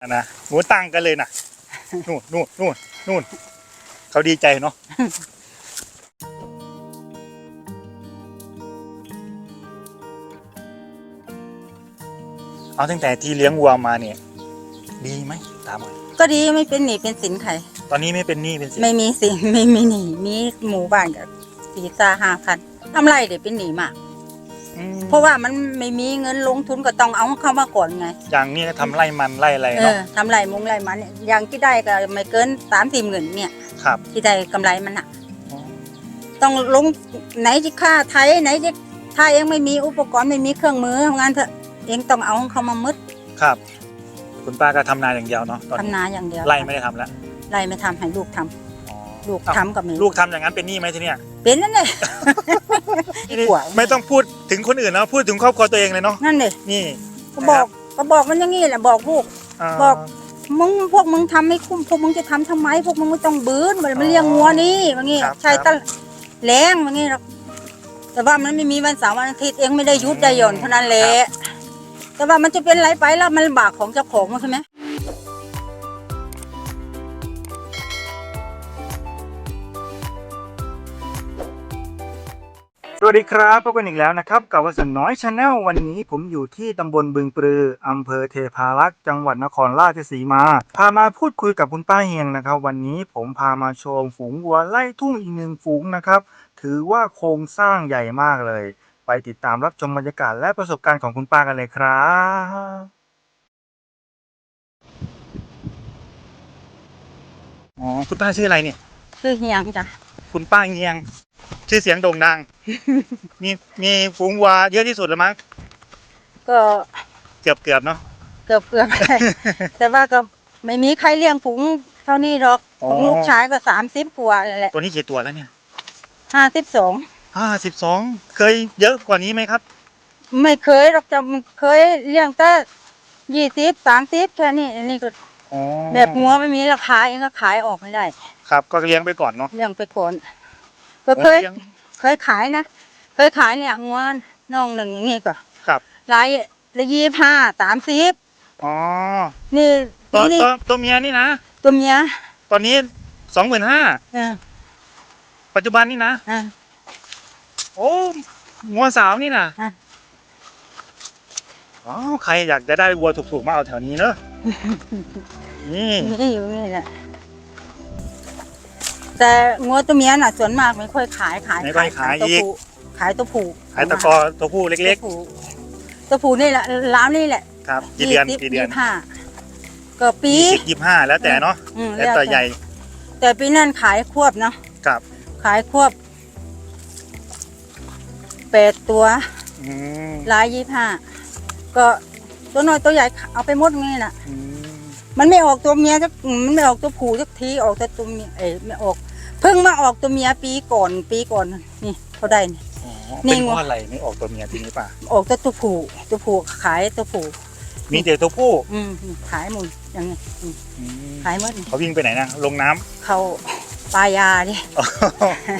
อะนะหมูตั้งกันเลยนะนู่นนู่นนู่นนู่นเขาดีใจเนาะเอาตั้งแต่ที่เลี้ยงวัวมาเนี่ย ดีไหมถามหน่อยก็ดีไม่เป็นหนี้เป็นสินใครตอนนี้ไม่เป็นหนี้เป็นสินไม่มีสินไม่มีหนี้มีหมู่บ้านกับสีตาห้าพันทำไรเดี๋ยวเป็นหนี้มากอืม เพราะว่ามันไม่มีเงินลงทุนก็ต้องเอาเข้ามาก่อนไงอย่างนี้ทำไร่มันไร่อะไรเอเนาะอทำไรมุงไรมันเนี่ยอย่างที่ได้ก็ไม่เกินสามสี่หมื่นเนี่ย ครับที่ได้กำไรมันอะต้องลงไหนจะค่าไทยไหนจะถ้าเองไม่มีอุปกรณ์ไม่มีเครื่องมือทำงานเถอะเองต้องเอาเข้ามามืดครับ คุณป้าก็ทำนาอย่างเดียวเนาะตอนทำนี้นาอย่างเดียวไร่ไม่ได้ทำแล้วไรไม่ทำให้ลูกทำอ๋อลูกอ้าวทำกับแม่ลูกทำอย่างนั้นเป็นหนี้ไหมทีเนี้ย เป็นนั่นเลยดีกว่าไม่ต้องพูดถึงคนอื่นนะพูดถึงครอบครัวตัวเองเลยเนาะนั่นเลยนี่ก็บอกก็บอกมันอย่างงี้แหละบอกลูกาบอกมึงพวกมึงทำไม่คุ้มพวกมึงจะทำทำไม พวกมึงไม่ต้องบื้นมันมันเลี้ยงงัวนี่ว่างี้ครับใช่ครับตะแรงว่างี้หรอกแต่ว่ามันไม่มีวันเสาร์วันอาทิตย์เองไม่ได้หยุดได้หย่อนเท่านั้นแหละแต่ว่ามันจะเป็นไรไปแล้วมันลำบากของเจ้าของมันใช่ไหม สวัสดีครับพบกันอีกแล้วนะครับกับวัสนน้อยชาแนลวันนี้ผมอยู่ที่ตำบลบึงปรืออำเภอเทพารักษ์จังหวัดนครราชสีมา พามาพูดคุยกับคุณป้าเฮียงนะครับ วันนี้ผมพามาชมฝูงวัวไล่ทุ่งอีกหนึ่งฝูงนะครับ ถือว่าโครงสร้างใหญ่มากเลย ไปติดตามรับชมบรรยากาศและประสบการณ์ของคุณป้ากันเลยครับอ๋อคุณป้าชื่ออะไรเนี่ยคือเฮียงจ้ะคุณป้าเงียง ชื่อเสียงโด่งดัง มีมีฝูงวัวเยอะที่สุดแล้วมั้งก็เกือบเกือบๆเนาะเกือบเกือบ แต่ว่าก็ไม่มีใครเลี้ยงฝูงเท่านี้หรอกอ๋อของลูกชายก็สามสิบกว่าแหละตัวนี้กี่ตัวแล้วเนี่ยห้าสิบสองห้าสิบสองเคยเยอะกว่านี้ไหมครับ ไม่เคยหรอกจะเคยเลี้ยงแต่ยี่สิบสามสิบแค่นี้อันนี้ก็อ๋อแบบงัวไม่มีราคาเองก็ขายออกไม่ได้ ครับ ก็เลี้ยงไปก่อนเนาะเลี้ยงไปก่อนก็เคยลี้ง เคยขายนะ เคยขายเนี่ยงัวน้องหนึ่งอย่างงี้ก็ครับรายละยี่ห้าสามสิบอ๋อนี่ตัวนี่ตัวตัวเมียนี่นะตัวเมียตอนนี้สองหมื่นห้าเออปัจจุบันนี่นะอะโอ้งัวสาวนี่นะอะอ๋อใครอยากจะได้วัวถูกๆมาเอาแถวนี้เนอะนี่นี่อยู่นี่แหละ แต่งัวตัวเมียน่ะส่วนมากไม่ค่อยขายขายไม่ค่อยขายตัวอีก ผู้ขายตัวผู้ขายตะกอตัวผู้เล็ก ตัวผู้ตัวผู้นี่แหละล้ามนี่แหละๆ ครับ กี่เดือนยี่สิบกี่เดือนยี่สิบห้าก็ปียี่สิบยี่สิบห้าแล้วแต่เนาะอืมแล้วแต่ใหญ่แต่ปีนั้นขายควบเนาะครับขายควบแปดตัวอืมลายยี่ห้าก็ตัวน้อยตัวใหญ่เอาไปหมดงี้น่ะ อืมมันไม่ออกตัวเมียสักมันไม่ออกตัวผู้สักทีออกแต่ตัวเมียเอ้ยไม่ออก เพิ่งมาออกตัวเมียปีก่อนปีก่อนนี่เขาได้นี่ อ๋อนี่เป็นเพงัวราะอะไรไม่ออกตัวเมียทีนี้ป่ะ ออกแต่ตัวผู้ตัวผู้ขายตัวผู้มีแต่ตัวผู้อืมขายหมดอย่างนี้อืมอืมขายหมดเขาวิ่งไปไหนนะ ลงน้ำเขาปลายาดิ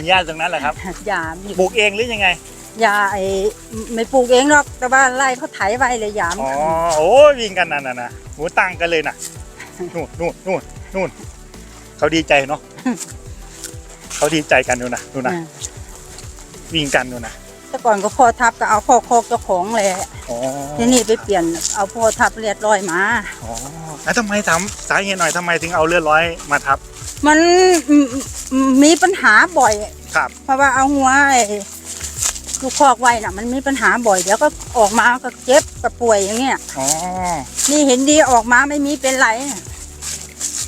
มีญาติตรงนั้นแหละครับ ยามีปลูกเองหรือยังไง ยาไอ้ไม่ปลูกเองหรอกแต่ว่าไล่เขาไถไว้เลยยามอ๋อ โอ้ยวิ่งกันนั่นน่ะนะหมูตั้งกันเลยน่ะนู่นนู่นนู่นนู่นเขาดีใจเนาะ เขาดีใจกันดูนะดูนะอืมวิ่งกันดูนะแต่ก่อนก็พ่อทับก็เอาพ่อโคกเจ้าของเลยอ๋อที่นี่ไปเปลี่ยนเอาพ่อทับเรียบร้อยมาอ๋อแล้วทำไมถามสาเหตุหน่อยทำไมถึงเอาเลือดร้อยมาทับ มันอืมอืมมีปัญหาบ่อยครับ เพราะว่าเอาหัวไอ้ลูกคอกไว้น่ะ มันมีปัญหาบ่อยเดี๋ยวก็ออกมาก็เจ็บกับป่วยอย่างเงี้ยอ๋อนี่เห็นดีออกมาไม่มีเป็นไร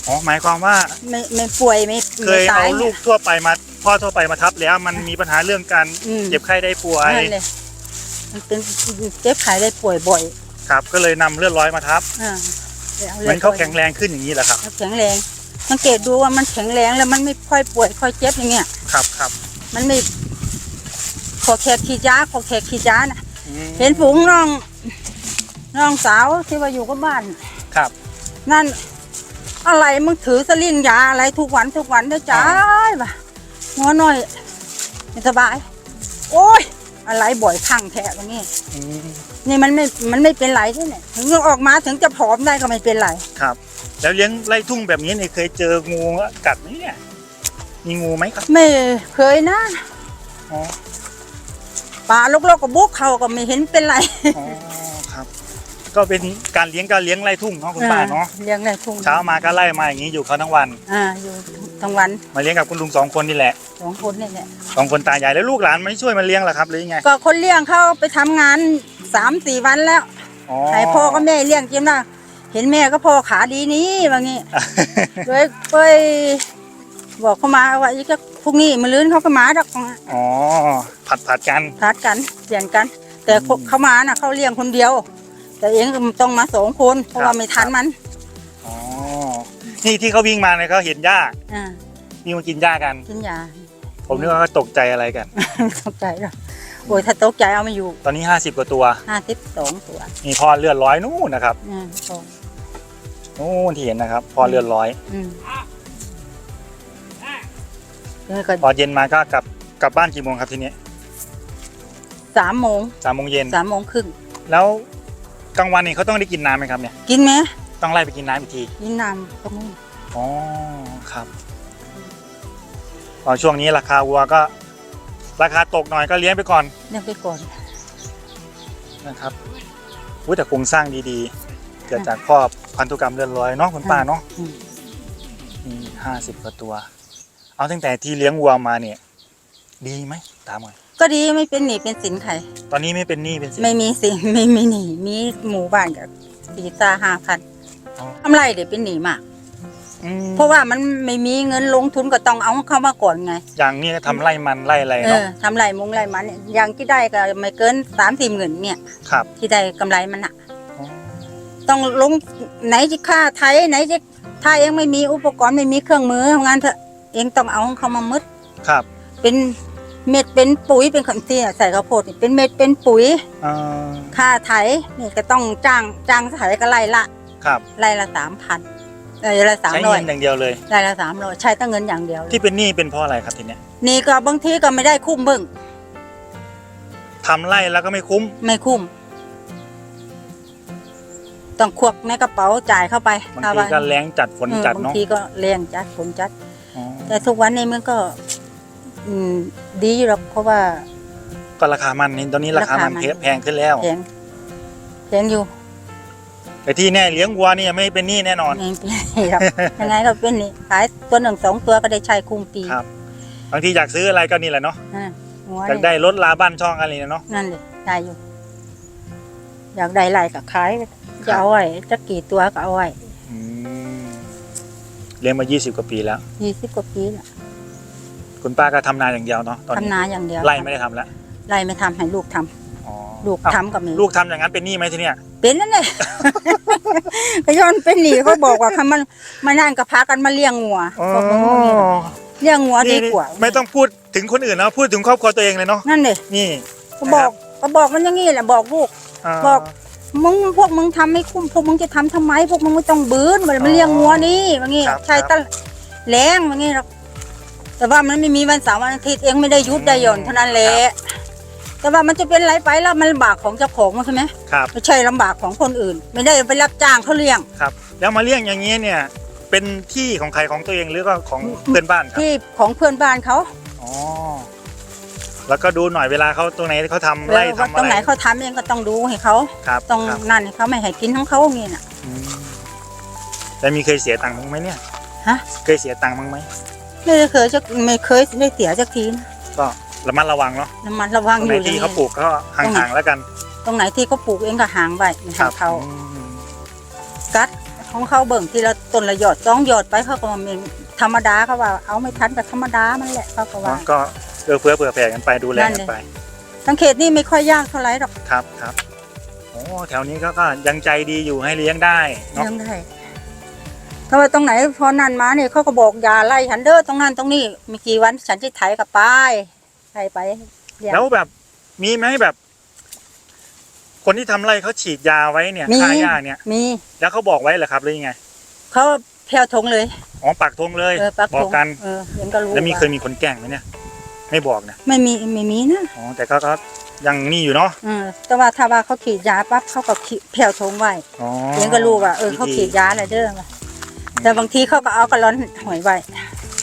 อ๋อหมายความว่าไม่ไม่ป่วยไม่เคไม่ยตาเอายลูกทั่วไปมาพ่อทั่วไปมาทับแล้วมันมีปัญหาเรื่องการอืมเจ็บไข้ได้ป่วยนั่นเลยมันเป็นเจ็บไข้ได้ป่วยบ่อยครับ ก็เลยนำเลือดร้อยมาทับอ่าเหมือนเขาแข็งแรงขึ้นอย่างนี้แหละครับ แข็งแรง สังเกตดูว่ามันแข็งแรงแล้วมันไม่ค่อยป่วยค่อยเจ็บอย่างเงี้ย ครับครับมันไม่ขอแขกขีดยาขอแขกขีดยานะอืมเห็นฝูงน้องน้องสาวที่ว่าอยู่กับบ้าน ครับ นั่น อะไรมึงถือสลิงยาอะไรทุกวันทุกวันได้จ้ายป่ะหัวหน่อยไม่สบาย โอ้ย อะไรบ่อยข้างแทะวันนี้อืมนี่มันไม่มันไม่เป็นไรที่เนี่ยถึงออกมาถึงจะผอมได้ก็ไม่เป็นไร ครับ แล้วเลี้ยงไล่ทุ่งแบบนี้เนี่ยเคยเจองูกัดไหมเนี่ย มีงูไหมครับไม่เคยนะอ๋อป่าลกๆกับบุกเขาก็ไม่เห็นเป็นไร อ๋อครับ ก็เป็นการเลี้ยงการเลี้ยงไล่ทุ่งเนาะคุณป้าเนาะเลี้ยงในทุ่งเช้ามาก็ไล่มาอย่างนี้อยู่เขาทั้งวัน อ่าอยู่ทั้งวันมาเลี้ยงกับคุณลุงสองคนนี่แหละสองคนนี่แหละสองคนตายายแล้วลูกหลานไม่ช่วยมาเลี้ยงเหรอครับหรือยังไงก็คนเลี้ยงเขาไปทำงานสามสี่วันแล้วอ๋อให้พ่อก็แม่เลี้ยงจริงนะเห็นแม่ก็พ่อขาดีนี้ว่างี้เลยไปบอกเขามาว่าอีกก็พรุ่งนี้มาลื้นเขาก็มาดอกอ๋อผัดผัดกันพัดกันเปลี่ยนกัน แต่เขาเขามาน่ะเขาเลี้ยงคนเดียว แต่เองก็ต้องมาสองคนเพราะว่าไม่ทันมันอ๋อนี่ที่เขาวิ่งมาเนี่ยเขาเห็นหญ้าอ่าวิ่งมากินหญ้ากัน กินยาผมนึกว่าเขาตกใจอะไรกัน ตกใจแล้วโอ้ยถ้าตกใจเอาไม่อยู่ตอนนี้ 50 กว่าตัวห้าสิบสองตัวนี่พอเลือดร้อยนู่นนะครับอืมพอนู่นที่เห็นนะครับพอเลือดร้อย อืมแล้วก็พอเย็นมาก็กลับกลับบ้านกี่โมงครับทีนี้สามโมงสามโมงเย็นสามโมงครึ่งแล้ว กลางวันนี่เขาต้องได้กินน้ำไหมครับเนี่ยกินไหมต้องไล่ไปกินน้ำอีกทีกินน้ำตรงนู้นอ๋อครับตอนช่วงนี้ราคาวัวก็ ราคาตกหน่อยก็เลี้ยงไปก่อนเลี้ยงไปก่อนนะครับอุ้ยแต่โครงสร้างดีๆ เกิดจากพ่อพันธุกรรมเลือดร้อยเนาะคุณป้าเนาะอืมมีห้าสิบกว่าตัว เอาตั้งแต่ที่เลี้ยงวัวมาเนี่ย ดีไหมตามหน่อย ก็ดีไม่เป็นหนี้เป็นสินใครตอนนี้ไม่เป็นหนี้เป็นสินไม่มีสิไม่มีหนี้มีหมู่บ้านกับสีตาห้าพันอ๋อทำไรเดี๋ยวเป็นหนี้มากอืมเพราะว่ามันไม่มีเงินลงทุนก็ต้องเอาเข้ามาก่อนไง อย่างนี้ก็ทำไร่มันไร่อะไรเอเนาะอทำไรมุงไรมันเนี่ยอย่างที่ได้ก็ไม่เกินสามสี่หมื่นเนี่ยครับ ที่ได้กำไรมันอะอ๋อต้องลงไหนจะค่าไทยไหนจะถ้าเองไม่มีอุปกรณ์ไม่มีเครื่องมือทำงานเถอะเองต้องเอาของเขามามึดครับ เป็น เม็ดเป็นปุ๋ยเป็นคำเตี้ยใส่ข้าวโพดนี่เป็นเม็ดเป็นปุ๋ยเอ่อค่าไถนี่ก็ต้องจ้างจ้างไถก็ไล่ละครับไล่ละสามพันเออไล่สามใช้ร้อยเงินอย่างเดียวเลยไล่ละสามร้อยใช้ตั้งเงินอย่างเดียวเลยที่เป็นหนี้เป็นเพราะอะไรครับทีเนี้ยนี่ก็บางทีก็ไม่ได้คุ้มเบิ่งทำไร่แล้วก็ไม่คุ้มไม่คุ้มต้องควักในกระเป๋าจ่ายเข้าไปบางถ้ทีว่าก็แรงจัดฝนเออจัดบางเนาะทีก็แรงจัดฝนจัด อ๋อแต่ทุกวันนี้มันก็ อืมดีอยู่หรอกเพราะว่า ก็ราคามันนี่ตอนนี้ราคามันราคามัน แพงขึ้นแล้วแพงแพงอยู่แต่ที่แน่เลี้ยงวัวนี่ไม่เป็นหนี้แน่นอนไม่เป็นไรหรอกยังไงก็เป็นนี่ขายตัวหนึ่งสองตัวก็ได้ใช้คุ้มปีครับ บางทีอยากซื้ออะไรก็นี่แหละเนาะอ่าหัวอยากนี่ได้รถลาบ้านช่องอะไรเนี่ยเนาะ นั่นเลยได้อยู่ อยากได้ไรก็ขายจะเอาไว้จะกี่ตัวก็เอาไว้อืมเลี้ยงมา 20 กว่าปีแล้ว ยี่สิบกว่าปีละ คุณป้าก็ทำนาอย่างเดียวเนาะตอนนี้ทำนาอย่างเดียวไร่ไม่ได้ทำแล้วไรไม่ทำให้ลูกทำอ๋อลูกอ้าวทำกับมีลูกทำอย่างนั้นเป็นหนี้ไหมทีเนี้ยเป็นนั่นเลยก็ย้อนเป็นหนีเขาบอกว่าคันมันมานั่นก็พากันมาเลี้ยงงัวพวกมึงพวกนี้น่ะเลี้ยงงัวดีกว่าไม่ต้องพูดถึงคนอื่นนะพูดถึงครอบครัวตัวเองเลยเนาะนั่นเลยนี่ก็บอกก็บอกมันอย่างงี้แหละบอกลูกา บอก มึงพวกมึงทำไม่คุ้มพวกมึงจะทำทำไม พวกมึงไม่ต้องบื้นมันมันเลี้ยงงัวนี่ว่างี้ครับใช่ตะแรงว่างี้หรอก แต่ว่ามันไม่มีวันเสาร์วันอาทิตย์เองไม่ได้หยุดได้หย่อนเท่านั้นแหละแต่ว่ามันจะเป็นไรไปแล้วมันลำบากของเจ้าของมันใช่ไหมครับ ไม่ใช่ลำบากของคนอื่น ไม่ได้ไปรับจ้างเขาเลี้ยง ครับ แล้วมาเลี้ยงอย่างนี้เนี่ย เป็นที่ของใครของตัวเองหรือก็ของเพื่อนบ้านครับที่ของเพื่อนบ้านเขาอ๋อแล้วก็ดูหน่อยเวลาเขาตรงไหนเขาทำเอไร่อทำว่าอะตรงไรไหนเขาทำเองก็ต้องดูให้เขาครับต้องครับนั่นให้เขาไม่ให้กินของเขาอย่างงี้น่ะอืมแล้วมีเคยเสียตังค์บ้างไหมเนี่ยฮะเคยเสียตังค์บ้างไหม ไม่เคยจะไม่เคยได้เสียสักทีนะก็ระมัดระวังเนาะน้ำมันระวังตรงอไหนยู่ที่เลยเขาปลูกก็ห่างๆแล้วกัน ตรงไหนที่เขาปลูกเองก็ห่างไว้ไม่ให้เขาอืมกัดของเขาเบิ่งทีละต้นละหยอดสองหยอดไปเขาก็มาเป็นธรรมดาเขาว่า เอาไม่ทันกับธรรมดามันแหละเขาก็ว่าก็เอื้อเฟื้อเผื่อแผ่กันไปดูแลนั่กันนเลย ไป สังเกตนี่ไม่ค่อยยากเท่าไหร่หรอกครับครับโอ้แถวนี้ก็ก็ยังใจดีอยู่ให้เลี้ยงได้เนาะยังได้ ถ้าว่าตรงไหนพอนั่นมาเนี่ยเขาก็บอกอย่าไล่ฉันเด้อตรงนั้นตรงนี้มีกี่วันฉันจะไถกับไปไถไปเลี้ยงแล้วแบบมีไหมแบบ คนที่ทำไร่เขาฉีดยาไว้เนี่ยมีฆ่าหญ้าเนี่ย มีแล้วเขาบอกไว้เหรอครับหรือยังไงเขาแผ่วทงเลยอ๋อปักธงเลยเออปักบอธกงกัน เออเห็นก็รู้แล้วมีว่าเคยมีคนแกล้งไหมเนี่ย ไม่บอกนะไม่มีไม่มีนะอ๋อแต่ก็ก็ยังนี่อยู่เนาะเออแต่ว่าถ้าว่าเขาขีดยาปั๊บเขาก็ขีดแผ่วทงไว้อ๋อเลี้ยงก็รู้ว่าเออเขาขีดยาอะไรเด้อว่ะ แต่บางทีเขาก็เอากระลอนหอยไว้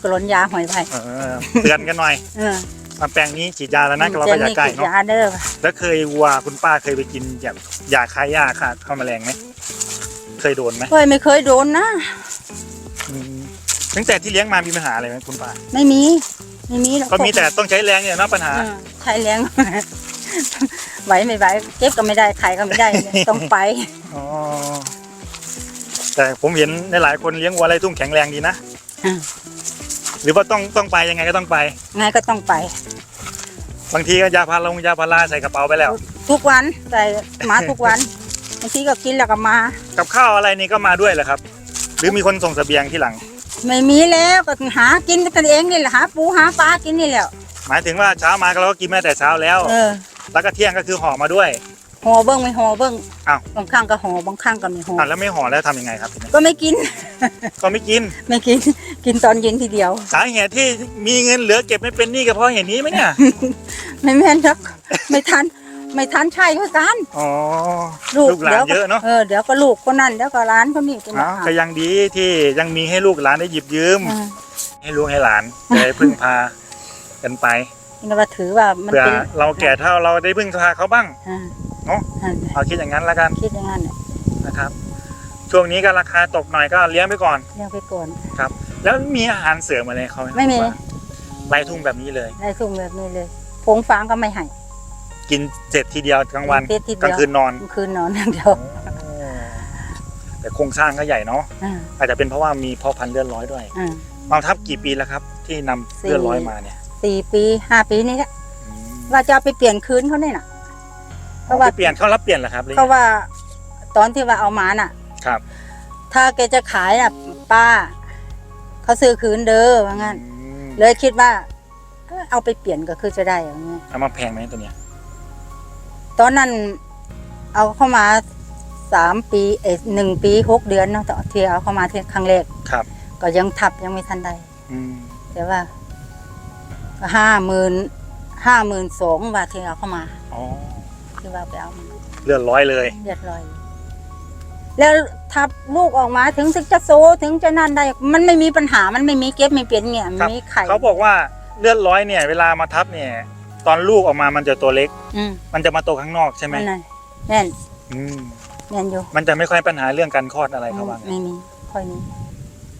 กระลอนยาหอยไว้เออเตือนกันหน่อยเออมาแปลงนี้ฉีดยาแล้วนะเราก็อย่านี่ใกล้ขีดเนาะยาเด้อว่ะแล้วเคยวัวคุณป้าเคยไปกินแบบยาคายาค่ะเข้าแมลงไหมเคยโดนไหมเคยไม่เคยโดนนะอืมตั้งแต่ที่เลี้ยงมามีปัญหาอะไรไหมคุณป้าไม่มีไม่มีหรอกก็มีแต่ต้องใช้แรงเนี่ยเนาะปัญหาเออใช้แรงไหวไม่ไหวเก็บก็ไม่ได้ขายก็ไม่ได้ต้องไปอ๋อ แต่ผมเห็นในหลายคนเลี้ยงวัวไรทุ่งแข็งแรงดีนะอืมหรือว่าต้องต้องไปยังไงก็ต้องไป ไงก็ต้องไป บางทีก็ยาพาราลงยาพาราใส่กระเป๋าไปแล้ว ทุกวันใส่มาทุกวันบางทีก็กินแล้วก็มา กับข้าวอะไรนี่ก็มาด้วยเหรอครับ หรือมีคนส่งเสบียงที่หลัง ไม่มีแล้วก็หากินกันเองนี่แหละหาปูหาปลากินนี่แหละหมายถึงว่าเช้ามาก็เราก็กินแม่แต่เช้าแล้ว เออ แล้วก็เที่ยงก็คือห่อมาด้วย ห่อเบิ้งไม่ห่อเบิ้งอ้าว บางครั้งก็ห่อบางครั้งก็ไม่ห่ออะแล้วไม่ห่อแล้วทำยังไงครับทีนี้ก็ไม่กิน ก็ไม่กิน ไม่กิน กินตอนเย็นทีเดียว สาเหตุที่มีเงินเหลือเก็บไม่เป็นหนี้ก็เพราะเหตุนี้ไหมเนี่ย ไม่แม่นจักไม่ทัน ไม่ทันใช่ก็กันอ๋อ ลูกลูกหลานดี๋วเยอะเนาะเออเดี๋ยวก็ลูกคนนั้นเดี๋ยวก็ร้านคนนี้ก็มาอ้าวก็ยังดีที่ยังมีให้ลูกหลานได้หยิบยืมเออให้ลูกให้หลานจะได้พึ่งพากันไปนี่ว่าถือว่ามันเผื่อเป็นเราแก่เท่าเราได้พึ่งพาเขาบ้าง อ่า เนาะอ่าเอาคิดอย่างนั้นแล้วกันคิดอย่างนั้นน่ะนะครับ ช่วงนี้ก็ราคาตกหน่อยก็เลี้ยงไปก่อน เลี้ยงไปก่อน แล้วมีอาหารเสริมอะไรเขาหไม่มีไล่ทุ่งแบบนี้เลย ได้สุ่มแบบนี้เลยผงฟางก็ไม่ให้กินเสร็จทีเดียวกลางวันเต็มทีกลางเดียวคืนนอนกลางคืนนอนอย่างเดียวแต่โครงสร้างก็ใหญ่เนาะอ่าอาจจะเป็นเพราะว่ามีพ่อพันธุ์เลือดร้อยด้วยอ่ากองทัพกี่ปีแล้วครับ ที่นำสี่ เลือดร้อยมาเนี่ยสี่ปีห้าปีนี่แหละอืมว่าจะเอาไปเปลี่ยนคืนเขาเนี่ยน่ะ เพเขาราะว่าเปลี่ยนเขารับเปลี่ยนเหรอครับหรือเขาว่าตอนที่ว่าเอามาน่ะ ครับถ้าแกจะขายน่ะ ป้าเขาซื้อคืนเด้อว่างั้น อืมเลยคิดว่าเอ้อเอาไปเปลี่ยนก็คือจะได้อย่างนี้เอามาแพงไหมตัวเนี้ยตอนนั้นเอาเข้ามาสามปีเอ็หนึ่งปีหกเดือนเนาะตอนที่เอาเข้ามาที่ครั้งแรกครับก็ยังทับยังไม่ทันได้อืมแต่ว่าห้าหมื่นห้าหมื่นสองบาทที่เอาเข้ามา อ๋อ ที่ว่าไปเอามาเลือดร้อยเลยเรียบร้อย แล้วทับลูกออกมาถึงถึงจะโซถึงจะนั่นได้ มันไม่มีปัญหามันไม่มีเก็บไม่เปลี่ยนเงี้ยมันครับไม่มีไข่เขาบอกว่าเลือดร้อยเนี่ย เวลามาทับเนี่ย ตอนลูกออกมามันจะตัวเล็ก อืมมันจะมาโตข้างนอกใช่ไหมนั่นน่ะแน่นอืมแน่นอยู่มันจะไม่ค่อยปัญหาเรื่องการคลอดอะไรเขาว่าไงไม่มีค่อยมี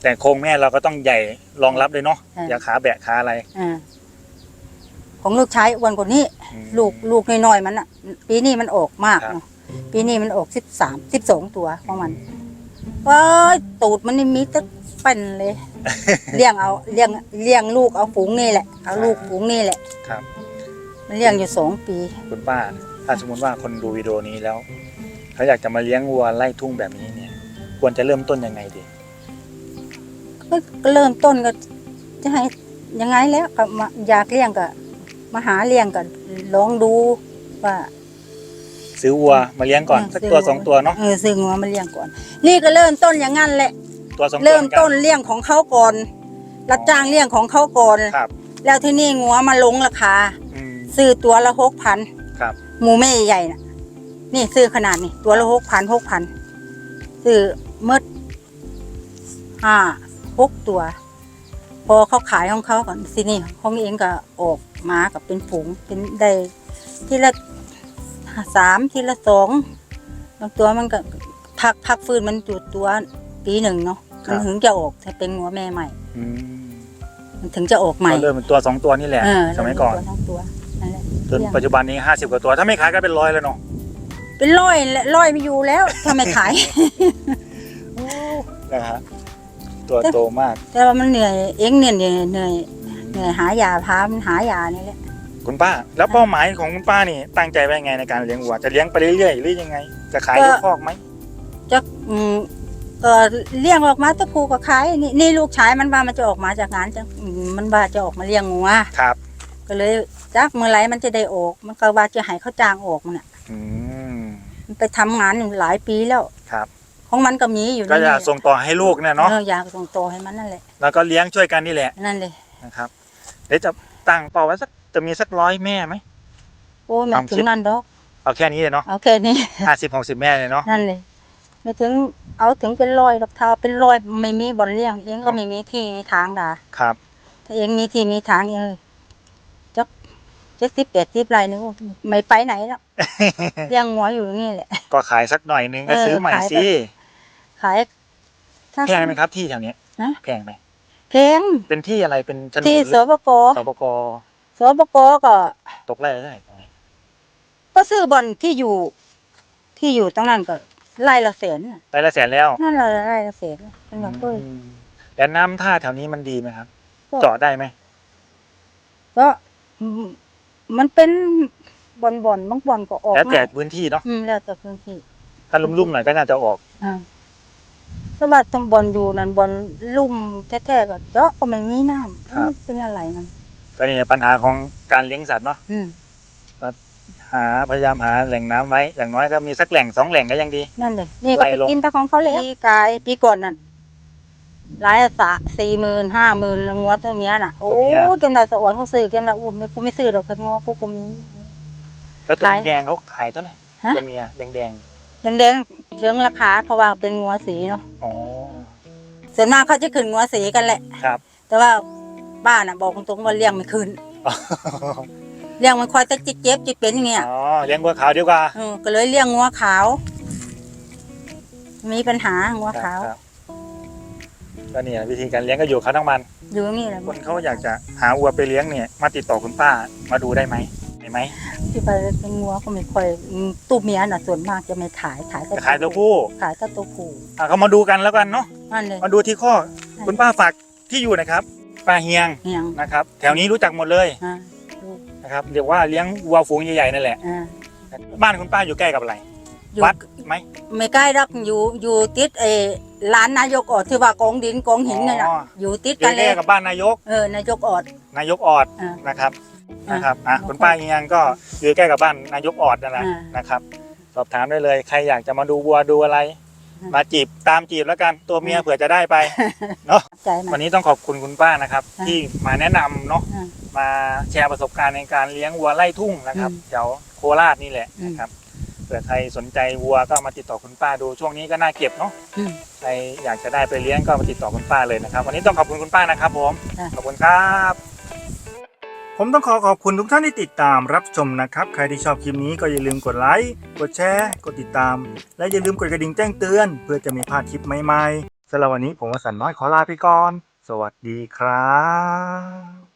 แต่โครงแม่เราก็ต้องใหญ่รองรับเลยเนาะอ่าอย่าขาแบะขาอะไร อ่า ของลูกชายอ้วนกว่านี้ อืม ลูกลูกน้อยๆมันอะ ปีนี้มันออกมากครับ เนาะปีนี้มันออกสิบสามสิบสองตัวของมันว้ายตูดมันนี่มีแตะเป็นเลย เลี้ยงเอาเลี้ยงเลี้ยงลูกเอาฝูงนี่แหละเอาลูกฝูงนี่แหละครับ มันเลี้ยงอยู่สองปี คุณป้า ถ้าสมมติว่าคนดูวิดีโอนี้แล้วเขาอยากจะมาเลี้ยงวัวไล่ทุ่งแบบนี้เนี่ย ควรจะเริ่มต้นยังไงดีก็เริ่มต้นก็จะให้ยังไงแล้วก็มาอยากเลี้ยงก็ มาหาเลี้ยงก็ลองดูว่าซื้อวัวมาเลี้ยงก่อนสักตัวสองตัวเนาะเออซื้องัวมาเลี้ยงก่อน นี่ก็เริ่มต้นอย่างนั้นแหละตัวสองตัวเริ่มหอนกันต้นเลี้ยงของเขาก่อนรับจ้างเลี้ยงของเขาก่อนครับแล้วที่นี่งัวมาลงราคาอืมซื้อตัวละหกพันครับหมูแม่ใหญ่ๆน่ะ นี่ซื้อขนาดนี้ตัวละหกพันหกพันซื้อเมื่อห้าหกตัว พอเขาขายของเขาก่อนสินี่ของเองก็ออก มากับเป็นฝูงเป็นได้ทีละสามทีละสองบางตัวมันก็พักพักฟื้นมันจุดตัวปีหนึ่งเนาะมันถึงจะออกถ้าเป็นหัวแม่ใหม่อืมมันถึงจะออกใหม่ก็เริ่มเป็นตัวสองตัวนี่แหละเออสมัยก่อนตัวทั้งตัวนั่นแหละจนปัจจุบันนี้ห้าสิบกว่าตัว ถ้าไม่ขายก็เป็นร้อยแล้วเนาะเป็นร้อยและร้อยไม่อยู่แล้วถ้าไม่ขายนะฮะตัวโตมาก แต่ว่ามันเหนื่อยเองเนี่ยเหนื่อย เหนื่อยเหนื่อยหายาพามันหายานี่แหละคุณป้า แล้วเป้าหมายของคุณป้านี่ ตั้งใจไว้ยังไงในการเลี้ยงวัวจะเลี้ยงไปเรื่อยๆหรือยังไง จะขายยกคอกไหมจะอืมก็เลี้ยงออกมาตะพูก็ขายนี่นี่ลูกชายมันว่ามันจะออกมาจากงานจะอืมมันว่าจะออกมาเลี้ยงงัวครับ ก็เลยจักเมื่อไหรมันจะได้ออก มันก็ว่าจะให้เขาจ้างออกมันน่ะอืมมันไปทำงานอยู่หลายปีแล้วครับ ของมันก็มีอยู่ก็นี่อยากส่งต่อให้ลูกเนี่ยเนาะเอออยากส่งโตอให้มันนั่นแหละแล้วก็เลี้ยงช่วยกันนี่แหละนั่นเลยนะครับ เดี๋ยวจะตั้งเป้าไว้สักจะมีสักร้อยแม่ไหม โอ้ยไม่ทำคลิปถึงนั่นดอกเอาแค่นี้เลยเนาะเอาแค่นี้ห้าสิบหกสิบแม่เลยเนาะนั่นเลยไม่ถึงเอาถึงเป็นร้อยดอกเท้าเป็นร้อยไม่มีบอลเลี้ยงเองก็ไม่มีที่มีทางด่าครับ ถ้าเองมีที่มีทางเองจักเจ็ดสิบแปดสิบไรนึกว่าไม่ไปไหนแล้วเลี้ยงหัวอยู่อย่างนี่แหละ ก็ขายสักหน่อยนึงก็เออซื้อใหม่ขายสิขายถ้าแพงไหมครับที่แถวเนี้ยนะแพงไหม แพงเป็นที่อะไรเป็นโฉนดที่หสรือปกสปกสปกก็ตกไร่ละเท่าไหร่ก็ซื้อบอลที่อยู่ ที่อยู่ตรงนั้นก็ไล่ละแสนน่ะไร่ละแสนแล้วนั่นละไล่ละแสนเป็นแบบเอ้ยอืมแล้วน้ำท่าแถวนี้มันดีไหมครับก็เจาะได้ไหมก็อืมมันเป็นบอลบอลบางบอลก็ออกแล้วแต่มาพื้นที่เนาะอืมแล้วแต่พื้นที่ถ้าลุ่มๆหน่อยก็น่าจะออกอ่า สบัดตรงบอลอยู่นั่นบอลลุ่มแท้ๆก็เจาะก็ไม่มีน้ำครับมันเป็นอะไรนั่นก็นี่ปัญหาของการเลี้ยงสัตว์เนาะอืมหาพยายามหาแหล่งน้ำไว้อย่างน้อยก็มีสักแหล่งสองแหล่งก็ยังดี นั่นเลยนี่ก็ไล่ไปลง กินแตะของเขาเลยปีกายปีก่อนนั่นหลายสะสี่หมื่นห้าหมื่นงวดตัวเนี้ยน่ะโอ้เกมดาสวรรค์เขาซื้อเกมดาอุ้มกูไม่ซื้อหรอกครับงอกูกูมี แล้วตัวหลายแดงเขาขายเท่าไหร่ฮะ ตัวเมียแดง แดงๆเรื่องราคาเพราะว่าเป็นงัวสีเนาะๆอ๋อส่วนมากเขาจะขึ้นงัวสีกันแหละ ครับ แต่ว่าบ้านอะบอกตรงๆว่าเลี้ยงไม่ขึ้นเลี้ยงมันคอยจะจิตเจ็บจิตเป็นอย่างเงี้ยอ๋อเลี้ยงวัวขาวดีกว่าเออก็เลยเลี้ยงงัวขาว มีปัญหางัวขาวครับก็เนี่ยวิธีการเลี้ยงก็อยู่เขาทั้งมัน อยู่อย่างนี้แหละคนเขาอยากจะหาวัวไปเลี้ยงเนี่ย มาติดต่อคุณป้ามาดูได้ไหม ได้ไหมที่ไปเป็นงัวก็ไม่ค่อยอืมตู้เมียน่ะส่วนมากจะไม่ขายขายแต่จะขายตัวผู้ขายแต่ตัวผู้อะเขามาดูกันแล้วกันเนาะนั่นเลยมาดูที่ข้อคุณป้าฝากที่อยู่นะครับป้าเฮียงเฮียงนะครับ แถวนี้รู้จักหมดเลยอ่าดูนะครับเรียกว่าเลี้ยงวัวฝูงใหญ่ๆนั่นแหละ อ่าบ้านคุณป้าอยู่ใกล้กับอะไรอยู่วัดไหมไม่ใกล้รักอยู่อยู่ติดเออร้านนายกออดที่ว่ากองดินกองหินเนี่ยนะอ๋ออยู่ติดอยู่กันเลใกล้ยกับบ้านนายกเออนายกออดนายกออดอ่านะครับอ่า นนะครับอะแล้วก็คุณป้าเฮียงก็อยู่ใกล้กับบ้านนายกออดนั่นแหละอ่าน นะครับ สอบถามได้เลย ใครอยากจะมาดูวัวดูอะไรอ่ามาจีบตามจีบแล้วกันตัวเมียอ่าเผื่อจะได้ไปเนาะ ใจมันวันนี้ต้องขอบคุณคุณป้านะครับ อ่าที่มาแนะนำเนาะอ่ามาแชร์ประสบการณ์ในการเลี้ยงวัวไล่ทุ่งนะครับอืมแถวโคราชนี่แหละอืม นะครับเผื่อใครสนใจวัวก็มาติดต่อคุณป้าดูช่วงนี้ก็น่าเก็บเนาะอืม ใครอยากจะได้ไปเลี้ยงก็มาติดต่อคุณป้าเลยนะครับ วันนี้ต้องขอบคุณคุณป้านะครับผมอะ ขอบคุณครับ ผมต้องขอขอบคุณทุกท่านที่ติดตามรับชมนะครับ ใครที่ชอบคลิปนี้ก็อย่าลืมกดไลค์ กดแชร์ กดติดตาม และอย่าลืมกดกระดิ่งแจ้งเตือน เพื่อจะไม่พลาดคลิปใหม่ๆสำหรับวันนี้ผมวสันต์น้อยขอลาไปก่อน สวัสดีครับ